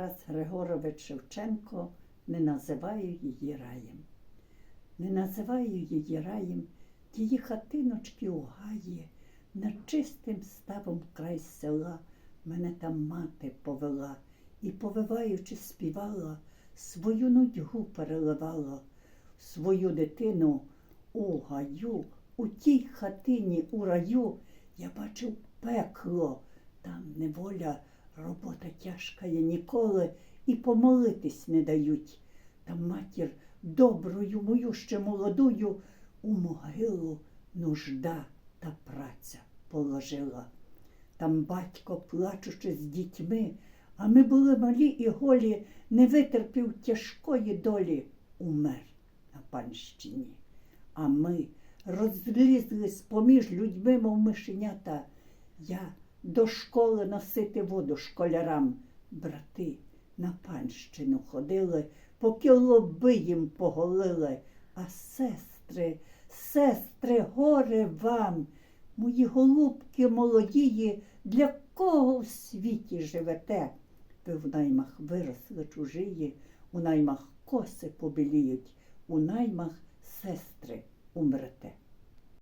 Тарас Григорович Шевченко, не називаю її раєм. Не називаю її раєм, її хатиночки у гаї, над чистим ставом край села мене там мати повела і, повиваючи, співала, свою нудьгу переливала, свою дитину у гаю, у тій хатині у раю я бачив пекло, там неволя, робота тяжка є ніколи і помолитись не дають. Там матір доброю мою ще молодую у могилу нужда та праця положила. Там батько, плачучи з дітьми, а ми були малі і голі, не витерпів тяжкої долі, умер на панщині. А ми розлізлись поміж людьми, мов мишенята. Я до школи носити воду школярам. Брати на панщину ходили, поки лоби їм поголили. А сестри, сестри, горе вам, мої голубки молодії, для кого в світі живете? Ви в наймах виросли чужиї, у наймах коси побіліють, у наймах сестри умрете.